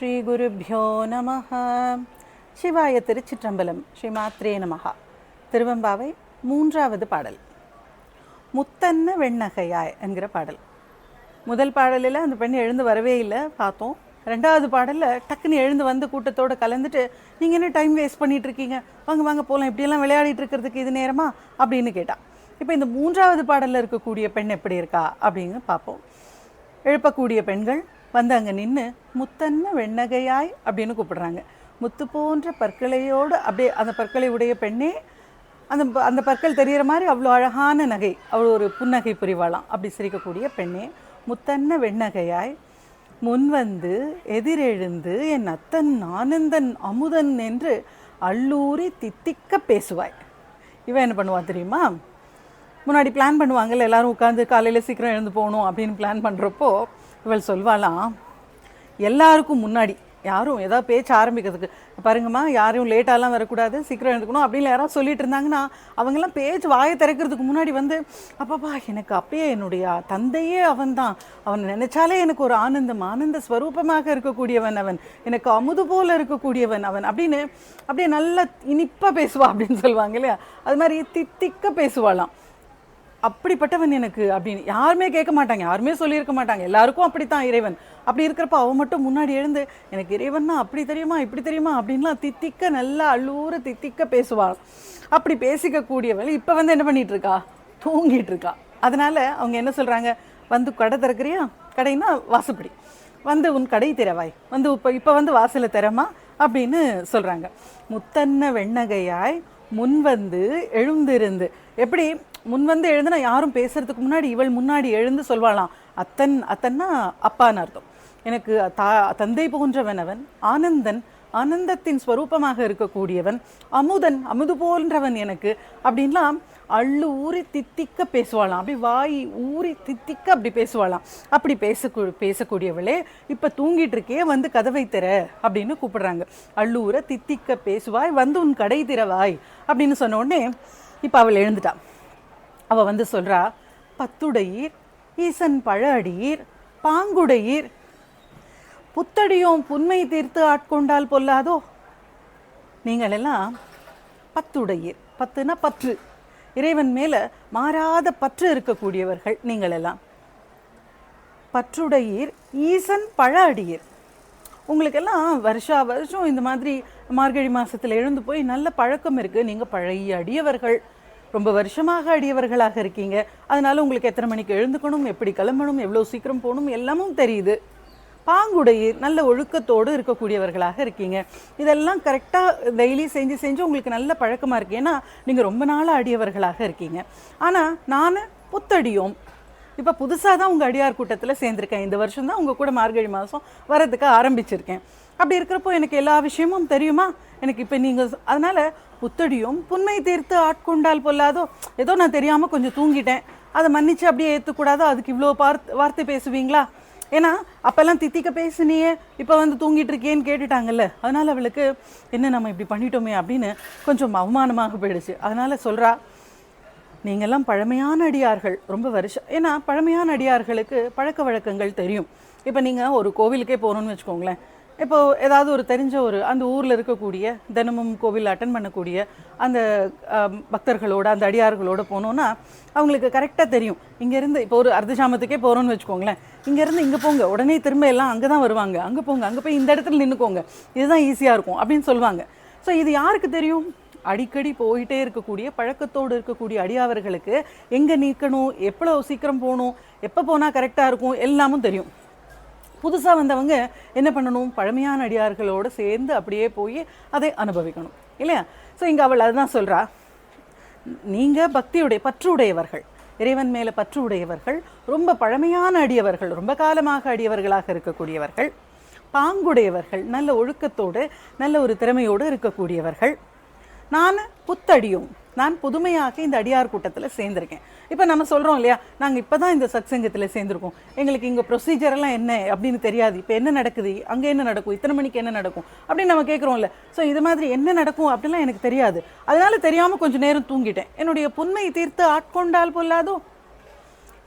ஸ்ரீ குருப்பியோ நம சிவாய திருச்சிற்றம்பலம் ஸ்ரீ மாத்ரே நமகா திருவம்பாவை மூன்றாவது பாடல். முத்தன்ன வெண்ணகையாய் என்கிற பாடல். முதல் பாடலில் அந்த பெண் எழுந்து வரவே இல்லை பார்த்தோம். ரெண்டாவது பாடலில் டக்குன்னு எழுந்து வந்து கூட்டத்தோடு கலந்துட்டு நீங்கள் என்ன டைம் வேஸ்ட் பண்ணிகிட்டு இருக்கீங்க? வாங்க வாங்க போகலாம் இப்படியெல்லாம் விளையாடிட்டு இருக்கிறதுக்கு இது நேரமா? அப்படின்னு கேட்டான் இப்போ இந்த மூன்றாவது பாடலில் இருக்கக்கூடிய பெண் எப்படி இருக்கா அப்படின்னு பார்ப்போம். எழுப்பக்கூடிய பெண்கள் வந்து அங்கே நின்று முத்தன்ன வெண்ணகையாய் அப்படின்னு கூப்பிடுறாங்க. முத்து போன்ற பற்களையோடு அப்படியே அந்த பற்களை உடைய பெண்ணே அந்த அந்த பற்கள் தெரிகிற மாதிரி அவ்வளோ அழகான நகை அவ்வளோ ஒரு புன்னகை புரிவாளாம். அப்படி சிரிக்கக்கூடிய பெண்ணே முத்தன்ன வெண்ணகையாய் முன் வந்து எதிரெழுந்து என் அத்தன் ஆனந்தன் அமுதன் என்று அல்லூரி தித்திக்க பேசுவாய். இவன் என்ன பண்ணுவான் தெரியுமா? முன்னாடி பிளான் பண்ணுவாங்கல்ல எல்லாரும் உட்காந்து காலையில் சீக்கிரம் எழுந்து போகணும் அப்படின்னு பிளான் பண்ணுறப்போ இவள் சொல்வாளாம் எல்லாருக்கும் முன்னாடி யாரும் ஏதாவது பேச்சு ஆரம்பிக்கிறதுக்கு பாருங்கம்மா யாரும் லேட்டாலாம் வரக்கூடாது சீக்கிரம் எழுந்துக்கணும் அப்படின்னு யாராவது சொல்லிட்டு இருந்தாங்கன்னா அவங்கெல்லாம் பேச்சு வாயை திறக்கிறதுக்கு முன்னாடி வந்து அப்பப்பா எனக்கு அப்பயே என்னுடைய தந்தையே அவன்தான். அவன் நினைச்சாலே எனக்கு ஒரு ஆனந்தம் ஆனந்த ஸ்வரூபமாக இருக்கக்கூடியவன் அவன். எனக்கு அமுது போல இருக்கக்கூடியவன் அவன் அப்படின்னு அப்படியே நல்லா இனிப்பாக பேசுவா அப்படின்னு சொல்லுவாங்க இல்லையா? அது மாதிரி தித்திக்க பேசுவாளாம். அப்படிப்பட்டவன் எனக்கு அப்படின்னு. யாருமே கேட்க மாட்டாங்க. யாருமே சொல்லியிருக்க மாட்டாங்க. எல்லாருக்கும் அப்படித்தான் இறைவன். அப்படி இருக்கிறப்ப அவன் மட்டும் முன்னாடி எழுந்து எனக்கு இறைவன்னா அப்படி தெரியுமா? இப்படி தெரியுமா? அப்படின்லாம் தித்திக்க நல்லா அள்ளூர தித்திக்க பேசுவாள் அப்படி பேசிக்க கூடியவள் இப்போ வந்து என்ன பண்ணிட்டு இருக்கா தூங்கிட்டு இருக்கா அதனால அவங்க என்ன சொல்றாங்க? வந்து கடை திறக்கிறியா? கடைன்னா வாசப்படி. வந்து உன் கடை திறவாய். வந்து இப்போ இப்போ வந்து வாசலை திறமா? அப்படின்னு சொல்றாங்க. முத்தன்ன வெண்ணகையாய் முன் வந்து எழுந்திருந்து. எப்படி? முன் வந்து எழுந்துனா யாரும் பேசுறதுக்கு முன்னாடி இவள் முன்னாடி எழுந்து சொல்வாளாம். அத்தன் அத்தன்னா அப்பான்னு அர்த்தம். எனக்கு தா தந்தை போன்றவன் அவன் ஆனந்தன் ஆனந்தத்தின் ஸ்வரூபமாக இருக்கக்கூடியவன் அமுதன் அமுது போன்றவன் எனக்கு அப்படின்லாம் அள்ளு ஊறி தித்திக்க பேசுவாளாம். அப்படி வாய் ஊறி தித்திக்க அப்படி பேசுவாளாம். அப்படி பேசக்கூ பேசக்கூடியவளே இப்போ தூங்கிட்டு இருக்கே வந்து கதவை திற அப்படின்னு கூப்பிடுறாங்க. அள்ளூர தித்திக்க பேசுவாய் வந்து உன் கடை திறவாய் அப்படின்னு சொன்ன உடனே இப்போ அவள் எழுந்துட்டா. அவள் வந்து சொல்கிறா பத்துடையீர் ஈசன் பழ அடியீர் பாங்குடையீர் புத்தடியும் புன்மை தீர்த்து ஆட்கொண்டால் பொல்லாதோ? நீங்கள் எல்லாம் பத்துடையீர். பத்துனா பற்று இறைவன் மேல மாறாத பற்று இருக்கக்கூடியவர்கள் நீங்கள் எல்லாம் பற்றுடையீர் ஈசன் பழ அடியீர். உங்களுக்கெல்லாம் வருஷா வருஷம் இந்த மாதிரி மார்கழி மாதத்தில் எழுந்து போய் நல்ல பழக்கம் இருக்கு. நீங்கள் பழைய அடியவர்கள் ரொம்ப வருஷமாக அடியவர்களாக இருக்கீங்க. அதனால் உங்களுக்கு எத்தனை மணிக்கு எழுந்துக்கணும் எப்படி கிளம்பணும் எவ்வளோ சீக்கிரம் போகணும் எல்லாமும் தெரியுது. பாங்குடையீர் நல்ல ஒழுக்கத்தோடு இருக்கக்கூடியவர்களாக இருக்கீங்க. இதெல்லாம் கரெக்டாக டெய்லி செஞ்சு செஞ்சு உங்களுக்கு நல்ல பழக்கமாக இருக்கு. ஏன்னா நீங்கள் ரொம்ப நாளாக அடியவர்களாக இருக்கீங்க. ஆனால் நான் புத்தடியோம். இப்போ புதுசாக தான் உங்கள் அடியார் கூட்டத்தில் சேர்ந்துருக்கேன். இந்த வருஷம் தான் உங்கள் கூட மார்கழி மாதம் வரதுக்கு ஆரம்பிச்சிருக்கேன். அப்படி இருக்கிறப்போ எனக்கு எல்லா விஷயமும் தெரியுமா? எனக்கு இப்போ நீங்கள் அதனால் புத்தடியும் புன்மை தீர்த்து ஆட்கொண்டால் பொல்லாதோ ஏதோ நான் தெரியாமல் கொஞ்சம் தூங்கிட்டேன். அதை மன்னிச்சு அப்படியே ஏற்றுக்கூடாதோ அதுக்கு இவ்வளோ பார்த்து வார்த்தை பேசுவீங்களா? ஏன்னா அப்போல்லாம் தித்திக்க பேசினியே இப்போ வந்து தூங்கிட்டு இருக்கேன்னு கேட்டுட்டாங்கல்ல. அதனால் அவளுக்கு என்ன நம்ம இப்படி பண்ணிட்டோமே? அப்படின்னு கொஞ்சம் அவமானமாக போயிடுச்சு. அதனால் சொல்கிறா நீங்கள்லாம் பழமையான அடியார்கள். ரொம்ப வருஷம் ஏன்னா பழமையான அடியார்களுக்கு பழக்க வழக்கங்கள் தெரியும். இப்போ நீங்கள் ஒரு கோவிலுக்கே போகணும்னு வச்சுக்கோங்களேன். இப்போ ஏதாவது ஒரு தெரிஞ்ச ஒரு அந்த ஊரில் இருக்கக்கூடிய தினமும் கோவில் அட்டன் பண்ணக்கூடிய அந்த பக்தர்களோட அந்த அடியார்களோட போனோன்னா அவங்களுக்கு கரெக்டாக தெரியும். இங்கேருந்து இப்போ ஒரு அர்த்தசாமத்துக்கே போகிறோம்னு வச்சுக்கோங்களேன். இங்கேருந்து இங்கே போங்க. உடனே திரும்ப எல்லாம் அங்கே தான் வருவாங்க. அங்கே போங்க. அங்கே போய் இந்த இடத்துல நின்றுக்கோங்க இதுதான் ஈஸியாக இருக்கும் அப்படின்னு சொல்லுவாங்க. ஸோ இது யாருக்கு தெரியும்? அடிக்கடி போயிட்டே இருக்கக்கூடிய பழக்கத்தோடு இருக்கக்கூடிய அடியாவர்களுக்கு எங்கே நிற்கணும் எவ்வளோ சீக்கிரம் போகணும்? எப்போ போனால் கரெக்டாக இருக்கும்? எல்லாமும் தெரியும். புதுசாக வந்தவங்க என்ன பண்ணணும்? பழமையான அடியார்களோடு சேர்ந்து அப்படியே போய் அதை அனுபவிக்கணும். இல்லையா? ஸோ இங்கே அவள் அதுதான் சொல்கிறா நீங்கள் பக்தியுடைய பற்றுடையவர்கள். இறைவன் மேலே பற்று உடையவர்கள் ரொம்ப பழமையான அடியவர்கள் ரொம்ப காலமாக அடியவர்களாக இருக்கக்கூடியவர்கள் பாங்குடையவர்கள் நல்ல ஒழுக்கத்தோடு நல்ல ஒரு திறமையோடு இருக்கக்கூடியவர்கள். நான் புத்தடியும். நான் புதுமையாக இந்த அடியார் கூட்டத்தில் சேர்ந்திருக்கேன். இப்போ நம்ம சொல்கிறோம் இல்லையா? நாங்கள் இப்போ தான் இந்த சத்சங்கத்தில் சேர்ந்துருக்கோம். எங்களுக்கு இங்கே ப்ரொசீஜரெல்லாம் என்ன அப்படின்னு தெரியாது. இப்போ என்ன நடக்குது? அங்கே என்ன நடக்கும்? இத்தனை மணிக்கு என்ன நடக்கும்? அப்படின்னு நம்ம கேட்குறோம்ல ஸோ இது மாதிரி என்ன நடக்கும் அப்படிலாம் எனக்கு தெரியாது. அதனால தெரியாமல் கொஞ்சம் நேரம் தூங்கிட்டேன். என்னுடைய புண்மையை தீர்த்து ஆட்கொண்டால் பொல்லாதோ?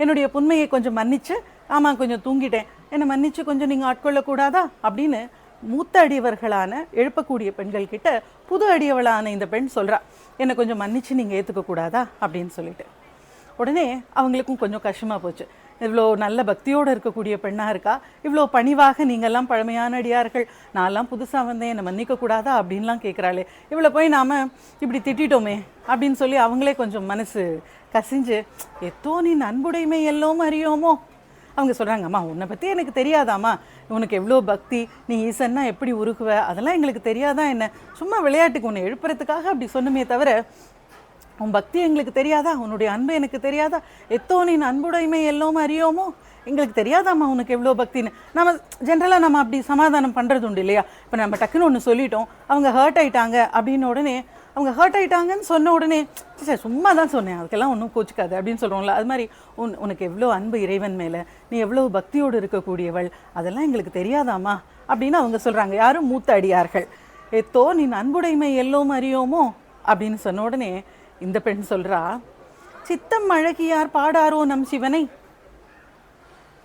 என்னுடைய புண்மையை கொஞ்சம் மன்னிச்சு ஆமாம் கொஞ்சம் தூங்கிட்டேன். என்னை மன்னிச்சு கொஞ்சம் நீங்கள் ஆட்கொள்ளக்கூடாதா? அப்படின்னு மூத்த அடியவர்களான எழுப்பக்கூடிய பெண்கள் கிட்ட புது அடியவளான இந்த பெண் சொல்கிறா என்னை கொஞ்சம் மன்னிச்சு நீங்கள் ஏற்றுக்க கூடாதா? அப்படின்னு சொல்லிட்டு. உடனே அவங்களுக்கும் கொஞ்சம் கஷ்டமாக போச்சு. இவ்வளோ நல்ல பக்தியோடு இருக்கக்கூடிய பெண்ணாக இருக்கா? இவ்வளோ பணிவாக நீங்கள்லாம் பழமையான அடியார்கள். நான்லாம் புதுசாக வந்தேன் என்னை மன்னிக்க கூடாதா? அப்படின்லாம் கேட்குறாளே இவ்வளோ போய் நாம் இப்படி திட்டிட்டோமே? அப்படின்னு சொல்லி அவங்களே கொஞ்சம் மனசு கசிஞ்சு எத்தோ நீ அன்புடைமை எல்லோம் அறியோமோ? அவங்க சொல்கிறாங்க அம்மா உன்னை பற்றி எனக்கு தெரியாதாம்மா. உனக்கு எவ்வளோ பக்தி. நீ ஈசன்னா எப்படி உருகுவ? அதெல்லாம் எங்களுக்கு தெரியாதா என்ன? சும்மா விளையாட்டுக்கு உன்னை எழுப்புறதுக்காக அப்படி சொன்னுமே தவிர உன் பக்தி எங்களுக்கு தெரியாதா? உன்னுடைய அன்பு எனக்கு தெரியாதா? எத்தோ நீ அன்புடைமை எல்லோரும் அறியோமோ? எங்களுக்கு தெரியாதாம்மா உனக்கு எவ்வளோ பக்தின்னு. நம்ம ஜென்ரலாக நம்ம அப்படி சமாதானம் பண்ணுறது உண்டு இல்லையா? இப்போ நம்ம டக்குன்னு ஒன்று சொல்லிட்டோம். அவங்க ஹர்ட் ஆயிட்டாங்க அப்படின்னு உடனே அவங்க ஹர்ட் ஆயிட்டாங்கன்னு சொன்ன உடனே சார் சும்மா தான் சொன்னேன். அதுக்கெல்லாம் ஒன்றும் கோச்சிக்காது அப்படின்னு சொல்கிறோம்ல அது மாதிரி உன் உனக்கு எவ்வளோ அன்பு இறைவன் மேலே? நீ எவ்வளோ பக்தியோடு இருக்கக்கூடியவள்? அதெல்லாம் எங்களுக்கு தெரியாதாம்மா? அப்படின்னு அவங்க சொல்கிறாங்க யாரும் மூத்த அடியார்கள் ஏத்தோ நீ அன்புடைமை எல்லோம் அறியோமோ? அப்படின்னு சொன்ன உடனே இந்த பெண் சொல்றா சித்தம் அழகியார் பாடாரோ நம் சிவனை?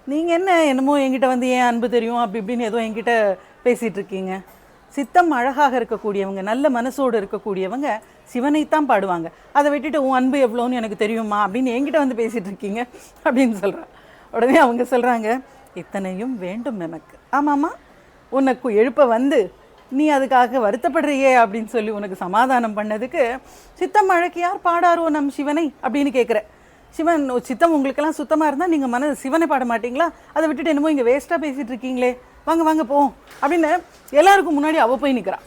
நீங்க என்ன என்னமோ என்கிட்ட வந்து ஏன் அன்பு தெரியும்? அப்படி இப்படின்னு ஏதோ என்கிட்ட பேசிட்டு இருக்கீங்க. சித்தம் அழகாக இருக்கக்கூடியவங்க நல்ல மனசோடு இருக்கக்கூடியவங்க சிவனைத்தான் பாடுவாங்க. அதை விட்டுட்டு உன் அன்பு எவ்வளோன்னு எனக்கு தெரியுமா? அப்படின்னு என்கிட்ட வந்து பேசிகிட்டு இருக்கீங்க அப்படின்னு சொல்கிறான் உடனே அவங்க சொல்கிறாங்க இத்தனையும் வேண்டும் எனக்கு. ஆமாம்மா உனக்கு எழுப்ப வந்து நீ அதுக்காக வருத்தப்படுறியே? அப்படின்னு சொல்லி உனக்கு சமாதானம் பண்ணதுக்கு சித்தம் அழகியார் பாடாரோ நம் சிவனை? அப்படின்னு கேட்குற சிவன் சித்தம் உங்களுக்கெல்லாம் சுத்தமாக இருந்தால் நீங்கள் மன சிவனை பாட மாட்டிங்களா? அதை விட்டுட்டு என்னமோ இங்கே வேஸ்ட்டாக பேசிகிட்டு இருக்கீங்களே. வாங்க வாங்க போவோம். அப்படின்னு எல்லாருக்கும் முன்னாடி அவ போய் நிற்கிறான்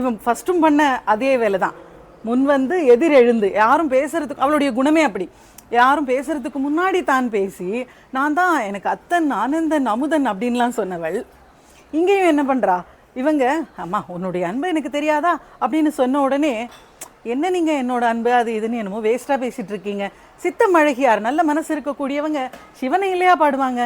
இவன் ஃபஸ்ட்டும் பண்ண அதே வேலை தான் முன் வந்து எதிர் எழுந்து யாரும் பேசுறதுக்கு அவளுடைய குணமே அப்படி. யாரும் பேசுறதுக்கு முன்னாடி தான் பேசி நான் தான் எனக்கு அத்தன் ஆனந்தன் அமுதன் அப்படின்லாம் சொன்னவள். இங்கேயும் என்ன பண்ணுறா இவங்க அம்மா உன்னுடைய அன்பு எனக்கு தெரியாதா? அப்படின்னு சொன்ன உடனே என்ன நீங்கள் என்னோட அன்பு? அது இதுன்னு என்னமோ வேஸ்ட்டாக பேசிகிட்டு இருக்கீங்க. சித்தம் அழகியார் நல்ல மனசு இருக்கக்கூடியவங்க சிவனை இல்லையா பாடுவாங்க?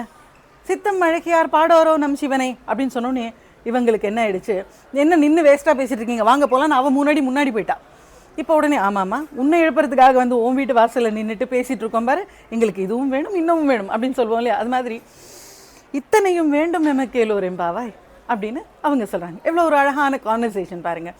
சித்தம் அழகியார் பாடோரோ நம் சிவனை? அப்படின்னு சொன்னோடனே இவங்களுக்கு என்ன ஆயிடுச்சு? என்ன நின்று வேஸ்ட்டாக பேசிட்டு இருக்கீங்க? வாங்க போகலான்னு அவன் முன்னாடி முன்னாடி போயிட்டா. இப்போ உடனே ஆமாம்மா உன்னை எழுப்புறதுக்காக வந்து உன் வீட்டு வாசலில் நின்றுட்டு பேசிகிட்டு இருக்கோம் பாரு. எங்களுக்கு இதுவும் வேணும் இன்னமும் வேணும் அப்படின்னு சொல்லுவோம் இல்லையா? அது மாதிரி இத்தனையும் வேண்டும் எமக்கு எல்லோரும் பாவாய் அப்படின்னு அவங்க சொல்கிறாங்க எவ்வளோ ஒரு அழகான கான்வர்சேஷன் பாருங்கள்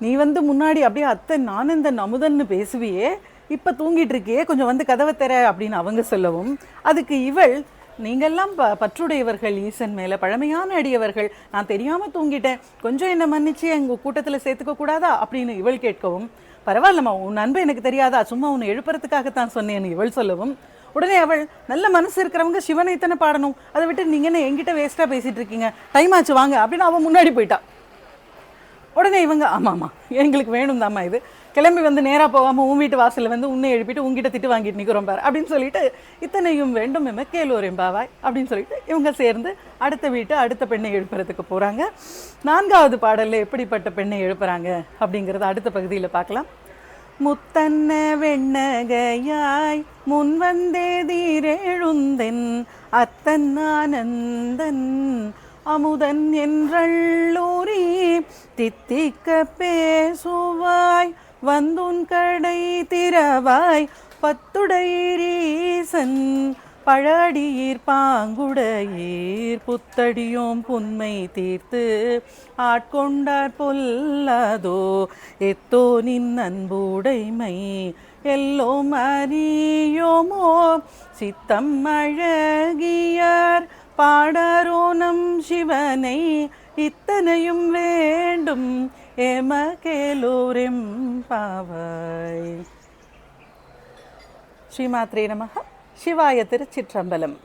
நீ வந்து முன்னாடி அப்படியே அத்தை நான் இந்த நமுதன்னு பேசுவியே இப்போ தூங்கிட்டு இருக்கியே கொஞ்சம் வந்து கதவை தர அப்படின்னு அவங்க சொல்லவும் அதுக்கு இவள் நீங்கள்லாம் ப பற்றுடையவர்கள் ஈசன் மேலே பழமையான அடியவர்கள். நான் தெரியாமல் தூங்கிட்டேன். கொஞ்சம் என்னை மன்னிச்சு எங்கள் கூட்டத்தில் சேர்த்துக்க கூடாதா? அப்படின்னு இவள் கேட்கவும் பரவாயில்லம்மா உன் அன்பு எனக்கு தெரியாதா? சும்மா உன்னை எழுப்புறதுக்காகத்தான் சொன்னேன்னு இவள் சொல்லவும் உடனே அவள் நல்ல மனசு இருக்கிறவங்க சிவனை தானே பாடணும். அதை விட்டு நீங்கள் என்ன என்கிட்ட வேஸ்ட்டாக பேசிகிட்டு இருக்கீங்க? டைம் ஆச்சு வாங்க. அப்படின்னு அவன் முன்னாடி போயிட்டான் உடனே இவங்க ஆமாம்மா எங்களுக்கு வேணும் தாம்மா இது. கிளம்பி வந்து நேராக போகாமல் உன் வீட்டு வாசலில் வந்து உன்னை எழுப்பிட்டு உங்ககிட்ட திட்டு வாங்கிட்டு நிற்கிறோம் பாரு அப்படின்னு சொல்லிட்டு இத்தனையும் வேண்டும் எம கேளோர் எம்பாவாய் அப்படின்னு சொல்லிட்டு இவங்க சேர்ந்து அடுத்த வீட்டு அடுத்த பெண்ணை எழுப்புறதுக்கு போகிறாங்க நான்காவது பாடலில் எப்படிப்பட்ட பெண்ணை எழுப்புறாங்க அப்படிங்கிறத அடுத்த பகுதியில் பார்க்கலாம். முத்தன்ன வெண்ணகையாய் முன் வந்தே தீரெழுந்தென் அத்தன் ஆனந்தன் அமுதன் என்றள்ளூரி தித்திக்க பேசுவாய் வந்துன் கடை திறவாய் பத்துடையீசன் பழடியீர் பாங்குடையீர் புத்தடியோம் புன்மை தீர்த்து ஆட்கொண்டார் பொல்லாதோ எத்தோ நின் அன்புடைமை எல்லோம் அறியோமோ சித்தம் அழகியார் பாடாரோ நம் சிவனை இத்தனையும் வேண்டும். எமகேலோரெம் பாவாய் ஸ்ரீமாத்ரே நமக. சிவாய திருச்சிற்றம்பலம்.